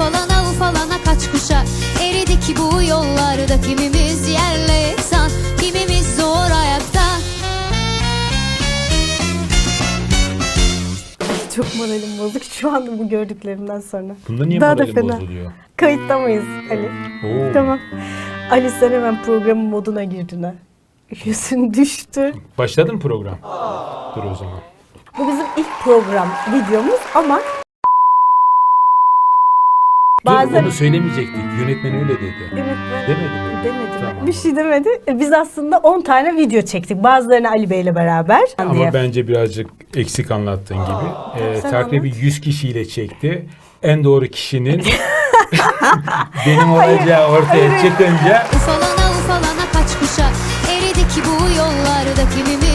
Ufalana ufalana kaç kuşa Eridik bu yollarda Kimimiz yerle yeksan Kimimiz zor ayakta Çok moralim bozuk şu anda bu gördüklerimden sonra. Bunda niye Daha da moralim fena. bozuluyor? Kayıtta mıyız Ali? Oo. Tamam. Ali sen hemen programın moduna girdin ha. Yüzün düştü. Başladı mı program? Dur o zaman. Bu bizim ilk program videomuz ama Dur bazen onu söylemeyecektik. Yönetmen öyle dedi. Evet, ben- Demedi mi? demedi. Tamam. Bir şey demedi. E, Biz aslında 10 tane video çektik. Bazılarını Ali Bey'le beraber. Ama diye. bence birazcık eksik anlattığın gibi. Ee, takribi anlat. 100 kişiyle çekti. En doğru kişinin benim olacağı ortaya çıkınca Ufalana ufalana kaç kuşa Eridik bu yollarda Kimimiz